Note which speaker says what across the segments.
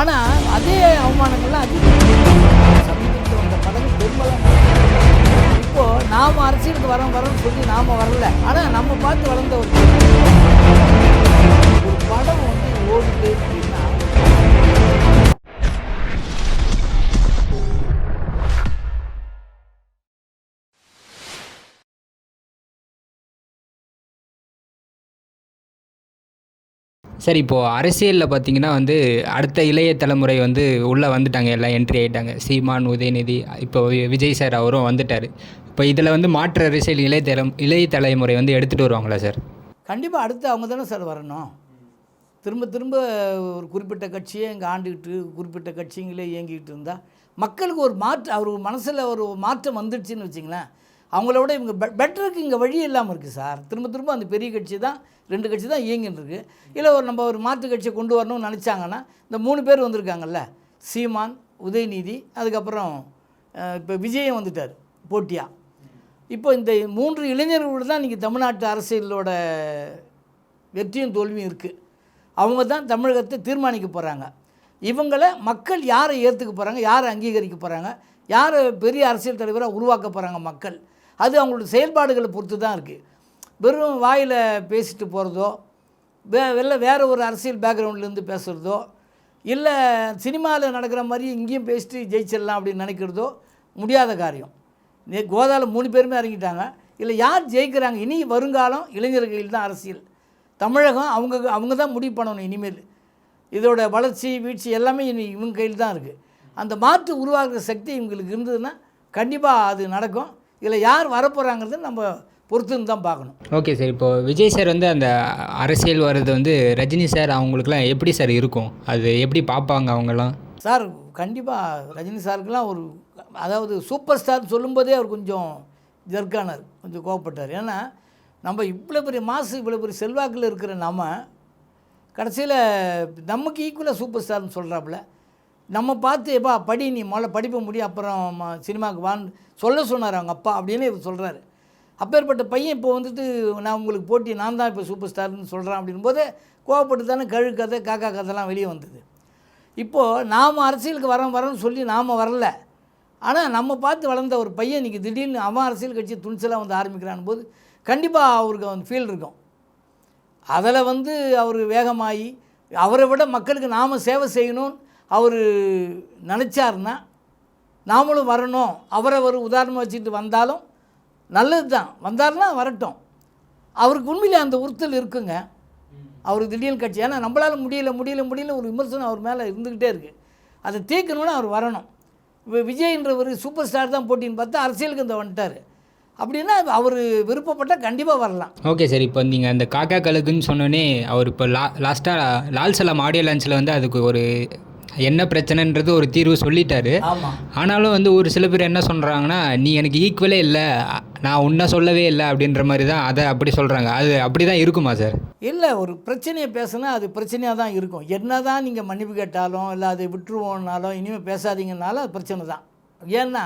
Speaker 1: ஆனால் அதே அவமானங்கள்லாம் அதிகம் சமீபத்தில் வந்த படங்கள் பெரும்பாலும் இப்போ நாம் அரசியலுக்கு வரோம் வரோம்னு சொல்லி நாம வரல. ஆனால் நம்ம பார்த்து வளர்ந்த ஒரு ஒரு படம் வந்து ஓடுது
Speaker 2: சார் இப்போது அரசியலில் பார்த்தீங்கன்னா வந்து அடுத்த இளைய தலைமுறை வந்து உள்ளே வந்துட்டாங்க எல்லாம் என்ட்ரி ஆகிட்டாங்க சீமான் உதயநிதி இப்போ விஜய் சார் அவரும் வந்துட்டார். இப்போ இதில் வந்து மாற்று அரசியல் இளைய தலம் இளைய தலைமுறை வந்து எடுத்துகிட்டு வருவாங்களா சார்
Speaker 1: கண்டிப்பாக அடுத்து அவங்க தானே சார் வரணும். திரும்ப திரும்ப ஒரு குறிப்பிட்ட கட்சியை இங்கே ஆண்டுக்கிட்டு குறிப்பிட்ட கட்சிங்களே இயங்கிக்கிட்டு இருந்தால் மக்களுக்கு ஒரு மாற்று அவர் மனசில் ஒரு மாற்றம் வந்துடுச்சுன்னு வச்சிங்களேன். அவங்கள விட இவங்க பெ பெட்டருக்கு இங்கே வழி இல்லாமல் இருக்குது சார். திரும்ப திரும்ப அந்த பெரிய கட்சி தான் ரெண்டு கட்சி தான் இயங்கின்னு இருக்குது இல்லை ஒரு நம்ம ஒரு மாற்று கட்சியை கொண்டு வரணும்னு நினச்சாங்கன்னா இந்த மூணு பேர் வந்திருக்காங்கல்ல சீமான் உதயநிதி அதுக்கப்புறம் இப்போ விஜயம் வந்துட்டார் போட்டியா. இப்போ இந்த மூன்று இளைஞர்களோட தான் இன்றைக்கி தமிழ்நாட்டு அரசியலோட வெற்றியும் தோல்வியும் இருக்குது அவங்க தான் தமிழகத்தை தீர்மானிக்க போகிறாங்க இவங்களை மக்கள் யாரை ஏற்றுக்க போகிறாங்க யாரை அங்கீகரிக்க போகிறாங்க யாரை பெரிய அரசியல் தலைவராக உருவாக்க போகிறாங்க மக்கள். அது அவங்களோட செயல்பாடுகளை பொறுத்து தான் இருக்குது வெறும் வாயில் பேசிட்டு போகிறதோ வே வெளில வேறு ஒரு அரசியல் பேக்ரவுண்ட்லேருந்து பேசுகிறதோ இல்லை சினிமாவில் நடக்கிற மாதிரி இங்கேயும் பேசிட்டு ஜெயிச்சிடலாம் அப்படின்னு நினைக்கிறதோ முடியாத காரியம். நே கோதாவில் மூணு பேருமே இறங்கிட்டாங்க. இல்லை யார் ஜெயிக்கிறாங்க? இனி வருங்காலம் இளைஞர்கள் தான் அரசியல். தமிழகம் அவங்க அவங்க தான் முடிவு பண்ணணும் இனிமேல். இதோட வளர்ச்சி வீழ்ச்சி எல்லாமே இனி இவங்க கையில் தான் இருக்குது அந்த மாற்று உருவாக்குற சக்தி இவங்களுக்கு இருந்ததுன்னா கண்டிப்பாக அது நடக்கும். இதில் யார் வரப்போகிறாங்கிறது நம்ம பொறுத்துன்னு தான் பார்க்கணும்.
Speaker 2: ஓகே சார் இப்போது விஜய் சார் வந்து அந்த அரசியல் வர்றது வந்து ரஜினி சார் அவங்களுக்குலாம் எப்படி சார் இருக்கும்? அது எப்படி பார்ப்பாங்க அவங்கெல்லாம்?
Speaker 1: சார் கண்டிப்பாக ரஜினி சாருக்கெல்லாம் ஒரு அதாவது சூப்பர் ஸ்டார் சொல்லும்போதே அவர் கொஞ்சம் ஜர்க்கானார் கொஞ்சம் கோவப்பட்டார். ஏன்னா நம்ம இவ்வளோ பெரிய மாசு இவ்வளோ பெரிய செல்வாக்கில் இருக்கிற நம்ம கடைசியில் நமக்கு ஈக்குவலாக சூப்பர் ஸ்டார்னு சொல்கிறாப்புல நம்ம பார்த்து எப்பா படி நீ முதல்ல படிப்பை முடியும் அப்புறம் சினிமாவுக்கு வான்னு சொல்ல சொன்னார் அவங்க அப்பா அப்படின்னு இவர் சொல்கிறாரு அப்பேற்பட்ட பையன் இப்போ வந்துட்டு நான் உங்களுக்கு போட்டி நான் தான் இப்போ சூப்பர் ஸ்டார்னு சொல்கிறேன் அப்படின்போது கோவப்பட்டு தானே கழு கதை காக்கா கதைலாம் வெளியே வந்தது. இப்போது நாம் அரசியலுக்கு வரோம் வரோம்னு சொல்லி நாம் வரல. ஆனால் நம்ம பார்த்து வளர்ந்த ஒரு பையன் இன்றைக்கி திடீர்னு அவன் அரசியல் கட்சி துணிச்சலாக வந்து ஆரம்பிக்கிறான் போது கண்டிப்பாக அவருக்கு வந்து ஃபீல் இருக்கும். அதில் வந்து அவர் வேகமாகி அவரை விட மக்களுக்கு நாம் சேவை செய்யணும் அவர் நினச்சாருன்னா நாமளும் வரணும். அவரை ஒரு உதாரணமாக வச்சுட்டு வந்தாலும் நல்லது தான் வந்தாருன்னா வரட்டும். அவருக்கு உண்மையிலே அந்த உறுத்தல் இருக்குங்க. அவர் திடீர்னு கட்சி ஏன்னா நம்மளால் முடியல முடியல முடியல ஒரு விமர்சனம் அவர் மேலே இருந்துக்கிட்டே இருக்குது அதை தீர்க்கணும்னு அவர் வரணும். இப்போ விஜய்ன்றவர் சூப்பர் ஸ்டார் தான் போட்டின்னு பார்த்தா அரசியலுக்கு இந்த வந்துட்டார். அப்படின்னா அவர் விருப்பப்பட்டால் கண்டிப்பாக வரலாம்.
Speaker 2: ஓகே சார் இப்போ நீங்கள் அந்த காக்கா கழுகுன்னு சொன்னோன்னே அவர் இப்போ லா லாஸ்ட்டாக லால் சலாம் ஆடியோ லான்ச்சில் வந்து அதுக்கு ஒரு என்ன பிரச்சனைன்றது ஒரு தீர்வு சொல்லிட்டாரு. ஆனாலும் வந்து ஒரு சில பேர் என்ன சொல்கிறாங்கன்னா நீ எனக்கு ஈக்குவலே இல்லை. நான் உன்னை சொல்லவே இல்லை. அப்படின்ற மாதிரி தான் அதை அப்படி சொல்கிறாங்க அது அப்படி தான் இருக்குமா சார்?
Speaker 1: இல்லை ஒரு பிரச்சனையை பேசுனா அது பிரச்சனையாக தான் இருக்கும். என்ன தான் நீங்கள் மன்னிப்பு கேட்டாலும் இல்லை அதை விட்டுருவோன்னாலும் இனிமேல் பேசாதீங்கன்னாலும் அது பிரச்சனை தான். ஏன்னா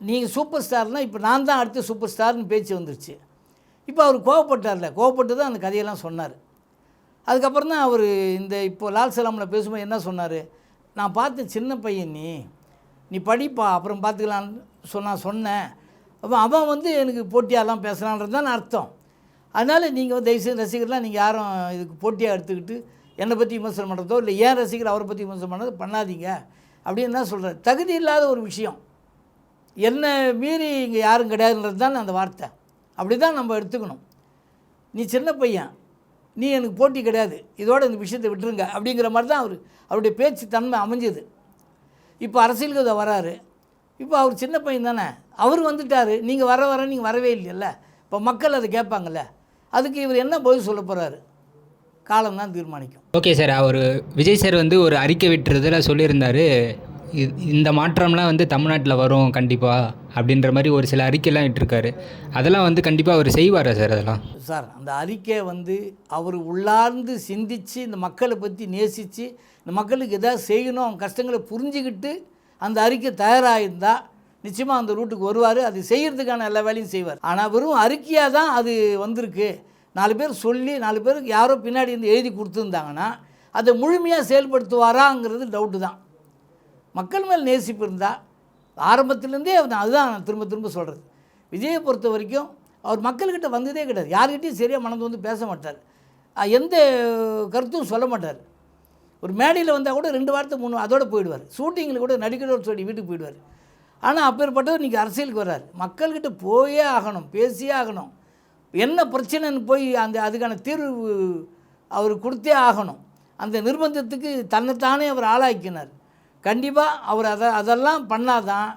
Speaker 1: நீங்கள் சூப்பர் ஸ்டார்னால் இப்போ நான் தான் அடுத்த சூப்பர் ஸ்டார்னு பேச்சு வந்துருச்சு. இப்போ அவர் கோவப்பட்டார்ல. கோவப்பட்டு தான் அந்த கதையெல்லாம் சொன்னார். அதுக்கப்புறம் தான் அவர் இந்த இப்போ லால் சலாமில் பேசும்போது என்ன சொன்னார்? நான் பார்த்த சின்ன பையன் நீ. நீ படிப்பா அப்புறம் பார்த்துக்கலான்னு சொன்னால் சொன்னேன். அப்போ அவன் வந்து எனக்கு போட்டியாலாம் பேசுகிறான்றது தான் அர்த்தம். அதனால் நீங்கள் தயவுசெய்து ரசிகர்லாம் நீங்கள் யாரும் இதுக்கு போட்டியாக எடுத்துக்கிட்டு என்னை பற்றி விமர்சனம் பண்ணுறதோ இல்லை ஏன் ரசிகர் அவரை பற்றி விமர்சனம் பண்ணுறது பண்ணாதீங்க. அப்படின்னு தான் சொல்கிறார் தகுதி இல்லாத ஒரு விஷயம். என்னை மீறி இங்கே யாரும் கிடையாதுன்றது தான் அந்த வார்த்தை. அப்படி தான் நம்ம எடுத்துக்கணும். நீ சின்ன பையன். நீ எனக்கு போட்டி கிடையாது. இதோடு இந்த விஷயத்தை விட்டுருங்க. அப்படிங்கிற மாதிரி தான் அவர் அவருடைய பேச்சு தன்மை அமைஞ்சது. இப்போ அரசியலுக்கு இதை வராரு. இப்போ அவர் சின்ன பையன் தானே. அவர் வந்துட்டார். நீங்கள் வர வர நீங்கள் வரவே இல்லைல்ல இப்போ மக்கள் அதை கேட்பாங்கல்ல. அதுக்கு இவர் என்ன பதில் சொல்ல போகிறாரு காலம் தான் தீர்மானிக்கும்.
Speaker 2: Okay sir. அவர் விஜய் சார் வந்து ஒரு அறிக்கை விட்டுறதுல சொல்லியிருந்தார். இந்த மாற்றம்லாம் வந்து தமிழ்நாட்டில் வரும் கண்டிப்பாக அப்படின்ற மாதிரி ஒரு சில அறிக்கைலாம் இட்டிருக்காரு. அதெல்லாம் வந்து கண்டிப்பாக அவர் செய்வாரா சார் அதெல்லாம்?
Speaker 1: சார் அந்த அறிக்கை வந்து அவர் உள்ளார்ந்து சிந்தித்து இந்த மக்களை பற்றி நேசித்து இந்த மக்களுக்கு எதாவது செய்யணும் அவங்க கஷ்டங்களை புரிஞ்சுக்கிட்டு அந்த அறிக்கை தயாராகிருந்தால் நிச்சயமாக அந்த ரூட்டுக்கு வருவார். அது செய்கிறதுக்கான எல்லா வேலையும் செய்வார். ஆனால் வெறும் அறிக்கையாக தான் அது வந்திருக்கு. நாலு பேர் சொல்லி நாலு பேருக்கு யாரோ பின்னாடி இருந்து எழுதி கொடுத்துருந்தாங்கன்னா அதை முழுமையாக செயல்படுத்துவாராங்கிறது டவுட்டு தான். மக்கள் மேல் நேசிப்பு இருந்தால் ஆரம்பத்துலேருந்தே நான் அதுதான் திரும்ப திரும்ப சொல்கிறது விஜயை பொறுத்த வரைக்கும் அவர் மக்கள்கிட்ட வந்ததே கிடையாது. யார்கிட்டையும் சரியாக மனது வந்து பேச மாட்டார். எந்த கருத்தும் சொல்ல மாட்டார். ஒரு மேடையில் வந்தால் கூட ரெண்டு வாரத்தை மூணு அதோடு போயிடுவார். ஷூட்டிங்கில் கூட நடிக்கிறவர் சொல்லி வீட்டுக்கு போயிடுவார். ஆனால் அப்பேற்பட்டவர் இன்றைக்கி அரசியலுக்கு வர்றார். மக்கள்கிட்ட போயே ஆகணும் பேசியே ஆகணும். என்ன பிரச்சனைன்னு போய் அந்த அதுக்கான தீர்வு அவர் கொடுத்தே ஆகணும். அந்த நிர்பந்தத்துக்கு தன்னைத்தானே அவர் ஆளாக்கினார். கண்டிப்பாக அவர் அதை அதெல்லாம் பண்ணாதான்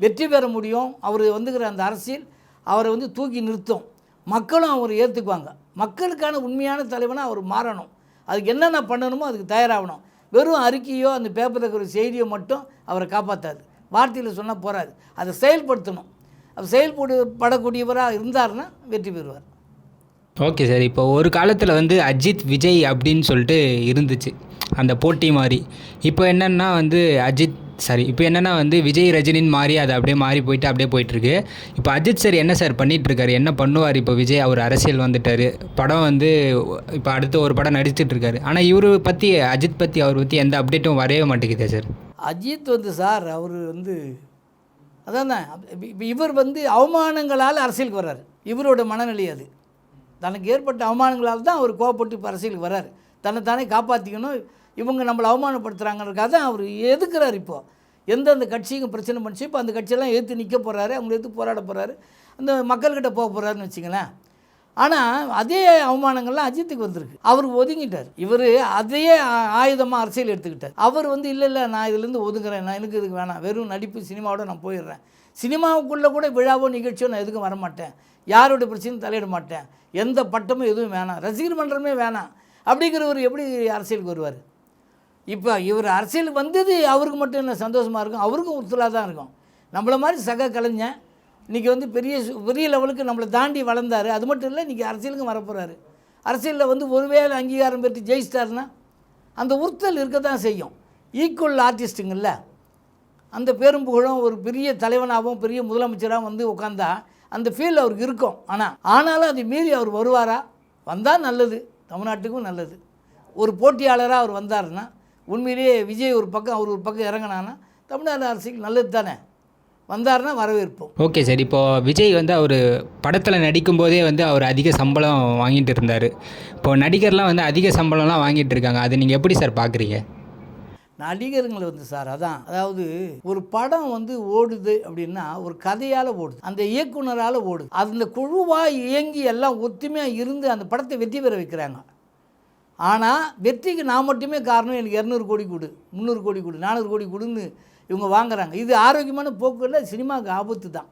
Speaker 1: வெற்றி பெற முடியும். அவர் வந்துக்கிற அந்த அரசியல் அவரை வந்து தூக்கி நிறுத்தும். மக்களும் அவர் ஏற்றுக்குவாங்க மக்களுக்கான உண்மையான தலைவனாக அவர் மாறணும். அதுக்கு என்னென்ன பண்ணணுமோ அதுக்கு தயாராகணும். வெறும் அறிக்கையோ அந்த பேப்பரில் இருக்கிற செய்தியோ மட்டும் அவரை காப்பாற்றாது வார்த்தையில் சொன்னால் போகாது அதை செயல்படுத்தணும். அவர் செயல்படக்கூடியவராக இருந்தார்னா வெற்றி பெறுவார்.
Speaker 2: Okay sir. இப்போ ஒரு காலத்தில் வந்து அஜித் விஜய் அப்படின்னு சொல்லிட்டு இருந்துச்சு. அந்த போட்டி மாதிரி. இப்போ என்னென்னா வந்து அஜித் சாரி இப்போ என்னென்னா வந்து விஜய் ரஜினின்னு மாறி அது அப்படியே மாறி போயிட்டு அப்படியே போயிட்டுருக்கு. இப்போ அஜித் சார் என்ன சார் பண்ணிகிட்ருக்காரு என்ன பண்ணுவார்? இப்போ விஜய் அவர் அரசியல் வந்துட்டார். படம் வந்து இப்போ அடுத்து ஒரு படம் நடிச்சிட்ருக்காரு ஆனால் இவர் பற்றி அஜித் பற்றி அவர் பற்றி எந்த அப்டேட்டும் வரவே மாட்டேங்குதே சார்
Speaker 1: அஜித் வந்து சார் அவர் வந்து அதான்? இப்போ இவர் வந்து அவமானங்களால் அரசியலுக்கு வர்றார். இவரோட மனநிலை அது. தனக்கு ஏற்பட்ட அவமானங்களால் தான் அவர் கோவப்பட்டு இப்போ அரசியலுக்கு தன்னை தானே காப்பாற்றிக்கணும் இவங்க நம்மளை அவமானப்படுத்துகிறாங்கிறதுக்காக தான் அவர் எதுக்குறாரு இப்போது எந்தெந்த கட்சியும் பிரச்சனை பண்ணிச்சு? இப்போ அந்த கட்சியெல்லாம் ஏற்று நிற்க போகிறாரு அவங்க எதிர்த்து போராட போகிறாரு அந்த மக்கள்கிட்ட போக போகிறாருன்னு வச்சுங்களேன் ஆனால் அதே அவமானங்கள்லாம் அஜித்துக்கு வந்திருக்கு. அவர் ஒதுங்கிட்டார். இவர் அதையே ஆ- ஆயுதமாக அரசியல் எடுத்துக்கிட்டார். அவர் வந்து இல்லை இல்லை நான் இதுலேருந்து ஒதுங்குறேன். நான் எனக்கு இதுக்கு வேணாம். வெறும் நடிப்பு சினிமாவோட நான் போயிடுறேன். சினிமாவுக்குள்ளே கூட விழாவோ நிகழ்ச்சியோ நான் எதுக்கும் வரமாட்டேன் யாரோட பிரச்சனையும் தலையிட மாட்டேன். எந்த பட்டமும் எதுவும் வேணாம். ரசிகர் மன்றமே வேணாம். அப்படிங்கிறவர் எப்படி அரசியலுக்கு வருவார்? இப்போ இவர் அரசியலுக்கு வந்தது அவருக்கு மட்டும் என்ன சந்தோஷமாக இருக்கும். அவருக்கும் உறுத்தலாக தான் இருக்கும். நம்மள மாதிரி சக கலைஞன் இன்றைக்கி வந்து பெரிய பெரிய லெவலுக்கு நம்மளை தாண்டி வளர்ந்தார். அது மட்டும் இல்லை இன்றைக்கி அரசியலுக்கும் வரப்போகிறாரு அரசியலில் வந்து ஒருவேளை அங்கீகாரம் பெற்று ஜெயிச்சிட்டாருன்னா அந்த உறுத்தல் இருக்க தான் செய்யும். ஈக்குவல் ஆர்டிஸ்ட்டுங்கள்ல அந்த பேரும் புகழும் ஒரு பெரிய தலைவனாகவும் பெரிய முதலமைச்சராகவும் வந்து உட்காந்தா அந்த ஃபீல் அவருக்கு இருக்கும். ஆனால் ஆனாலும் அதை மீறி அவர் வருவாரா? வந்தால் நல்லது. தமிழ்நாட்டுக்கும் நல்லது. ஒரு போட்டியாளராக அவர் வந்தாருன்னா உண்மையிலேயே விஜய் ஒரு பக்கம் அவர் ஒரு பக்கம் இறங்கினான்னா தமிழ்நாடு அரசியல் நல்லது தானே? வந்தாருன்னா வரவேற்போம்.
Speaker 2: ஓகே சார் இப்போது விஜய் வந்து அவர் படத்தில் நடிக்கும்போதே வந்து அவர் அதிக சம்பளம் வாங்கிட்டு இருந்தார். இப்போ நடிகர்லாம் வந்து அதிக சம்பளம்லாம் வாங்கிட்டு இருக்காங்க. அது நீங்கள் எப்படி சார் பார்க்குறீங்க
Speaker 1: நடிகருங்களை வந்து சார் அதான். அதாவது ஒரு படம் வந்து ஓடுது அப்படின்னா ஒரு கதையால் ஓடுது அந்த இயக்குனரால் ஓடுது. அந்த குழுவாக இயங்கி எல்லாம் ஒத்துமையாக இருந்து அந்த படத்தை வெற்றி பெற வைக்கிறாங்க. ஆனால் வெற்றிக்கு நான் மட்டுமே காரணம் எனக்கு இரநூறு கோடி கொடு முந்நூறு கோடி கொடு நானூறு கோடி கொடுன்னு இவங்க வாங்குறாங்க. இது ஆரோக்கியமான போக்குவரத்தில் சினிமாவுக்கு ஆபத்து தான்.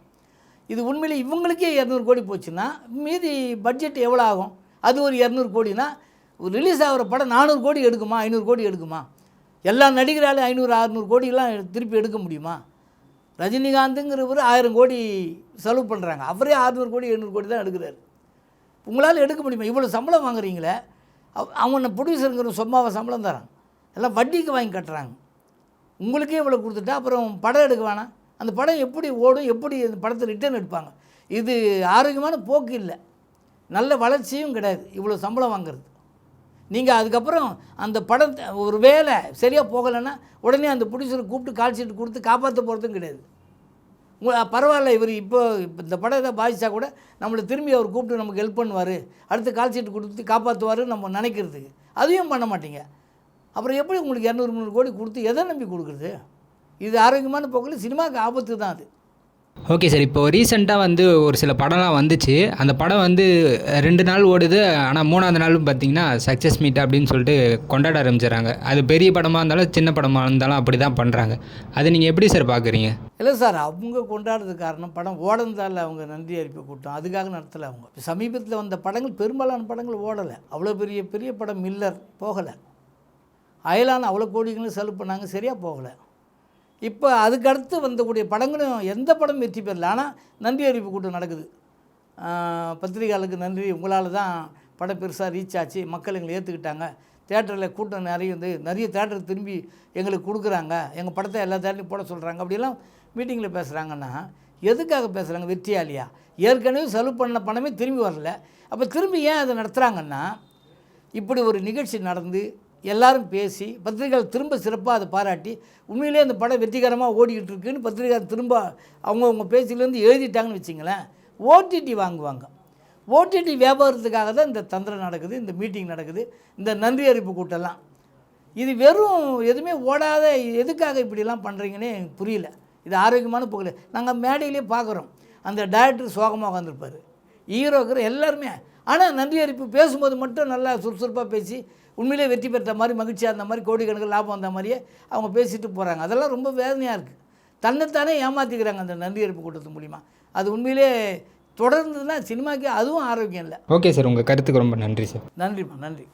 Speaker 1: இது உண்மையிலே இவங்களுக்கே இரநூறு கோடி போச்சுன்னா மீதி பட்ஜெட் எவ்வளோ ஆகும் அது ஒரு இரநூறு கோடினா ஒரு ரிலீஸ் ஆகிற படம் நானூறு கோடி எடுக்குமா ஐநூறு கோடி எடுக்குமா? எல்லா நடிகராலும் ஐநூறு அறநூறு கோடிலாம் திருப்பி எடுக்க முடியுமா? ரஜினிகாந்துங்கிறவர் ஆயிரம் கோடி செலவு பண்ணுறாங்க அவரே அறுநூறு கோடி எழுநூறு கோடி தான் எடுக்கிறாரு. உங்களால் எடுக்க முடியுமா? இவ்வளோ சம்பளம் வாங்குறீங்களே அவனை ப்ரொடியூசருங்கிற சும்மாவை சம்பளம் தரான். எல்லாம் வட்டிக்கு வாங்கி கட்டுறாங்க. உங்களுக்கே இவ்வளோ கொடுத்துட்டா அப்புறம் படம் எடுக்க வேணாம் அந்த படம் எப்படி ஓடும் எப்படி அந்த படத்தை ரிட்டர்ன் எடுப்பாங்க? இது ஆரோக்கியமான போக்கு இல்லை. நல்ல வளர்ச்சியும் கிடையாது. இவ்வளோ சம்பளம் வாங்குறது. நீங்கள் அதுக்கப்புறம் அந்த படத்தை ஒரு வேலை சரியாக போகலைன்னா உடனே அந்த ப்ரொடியூசரை கூப்பிட்டு கால் ஷீட் கொடுத்து காப்பாற்ற போகிறதும் கிடையாது. பரவாயில்ல இவர் இப்போ இப்போ இந்த படம் ஏதாவது பாதிச்சா கூட நம்மளை திரும்பி அவர் கூப்பிட்டு நமக்கு ஹெல்ப் பண்ணுவார். அடுத்து கால் சீட்டு கொடுத்து காப்பாற்றுவார் நம்ம நினைக்கிறதுக்கு. அதையும் பண்ண மாட்டீங்க. அப்புறம் எப்படி உங்களுக்கு இரநூறு முந்நூறு கோடி கொடுத்து எதை நம்பி கொடுக்குறது? இது ஆரோக்கியமான போக்கில் சினிமாவுக்கு ஆபத்து தான் அது.
Speaker 2: ஓகே சார் இப்போ ரீசெண்டாக வந்து ஒரு சில படம்லாம் வந்துச்சு. அந்த படம் வந்து ரெண்டு நாள் ஓடுது ஆனால் மூணாவது நாளும் பார்த்தீங்கன்னா சக்ஸஸ் மீட் அப்படின்னு சொல்லிட்டு கொண்டாட ஆரம்பிச்சிடறாங்க. அது பெரிய படமாக இருந்தாலும் சின்ன படமாக இருந்தாலும் அப்படி தான் பண்ணுறாங்க அது நீங்கள் எப்படி சார் பார்க்குறீங்க
Speaker 1: இல்லை சார் அவங்க கொண்டாடுறதுக்கு காரணம் படம் ஓடந்தால் அவங்க நன்றி அறிப்பு கூட்டம். அதுக்காக நடத்தலை அவங்க. சமீபத்தில் வந்த படங்கள் பெரும்பாலான படங்கள் ஓடலை. அவ்வளோ பெரிய பெரிய படம் மில்லர் போகலை. அயலான அவ்வளோ கோடிகளும் செலவு பண்ணாங்க சரியாக போகலை. இப்போ அதுக்கடுத்து வந்தக்கூடிய படங்களும் எந்த படம் வெற்றி பெறல. ஆனால் நன்றி அறிவிப்பு கூட்டம் நடக்குது. ஆஹ் பத்திரிகையாளருக்கு நன்றி. உங்களால் தான் படம் பெருசாக ரீச் ஆச்சு. மக்கள் எங்களை ஏற்றுக்கிட்டாங்க தேட்டரில் கூட்டம் நிறைய வந்து நிறைய தேட்டர் திரும்பி எங்களுக்கு கொடுக்குறாங்க. எங்கள் படத்தை எல்லா தேட்டரையும் போட சொல்கிறாங்க அப்படிலாம் மீட்டிங்கில் பேசுகிறாங்கன்னா எதுக்காக பேசுகிறாங்க வெற்றியாலியா ஏற்கனவே செலவு பண்ண பணமே திரும்பி வரல. அப்போ திரும்பி ஏன் அதை நடத்துகிறாங்கன்னா இப்படி ஒரு நிகழ்ச்சி நடந்து எல்லாரும் பேசி பத்திரிகையாளர் திரும்ப சிறப்பாக அதை பாராட்டி உண்மையிலே அந்த படம் வெற்றிகரமாக ஓடிக்கிட்டு இருக்குன்னு பத்திரிகையாளர் திரும்ப அவங்கவுங்க பேச்சிலேருந்து எழுதிட்டாங்கன்னு வச்சிங்களேன் ஓடிடி வாங்குவாங்க. ஓடிடி வியாபாரத்துக்காக தான் இந்த தந்திரம் நடக்குது இந்த மீட்டிங் நடக்குது இந்த நன்றி அறிப்பு கூட்டம்லாம். இது வெறும் எதுவுமே ஓடாத எதுக்காக இப்படிலாம் பண்ணுறீங்கன்னு எனக்கு புரியல. இது ஆரோக்கியமான புகழ். நாங்கள் மேடையிலே பார்க்குறோம் அந்த டேரக்டர் சோகமாக உட்காந்துருப்பார் ஹீரோக்கிற எல்லாருமே. ஆனால் நன்றி அறிப்பு பேசும்போது மட்டும் நல்லா சுறுசுறுப்பாக பேசி உண்மையிலே வெற்றி பெற்ற மாதிரி மகிழ்ச்சியாக இருந்த மாதிரி கோடிக்கணக்கில் லாபம் வந்த மாதிரியே அவங்க பேசிட்டு போகிறாங்க அதெல்லாம் ரொம்ப வேதனையாக இருக்குது தன்னைத்தானே ஏமாற்றிக்கிறாங்க அந்த நன்றி அறிப்பு கூட்டத்து மூலிமா அது உண்மையிலே தொடர்ந்ததுன்னா சினிமாக்கு அதுவும் ஆரோக்கியம் இல்லை.
Speaker 2: ஓகே சார் உங்கள் கருத்துக்கு ரொம்ப நன்றி சார்.
Speaker 1: நன்றிம்மா நன்றி.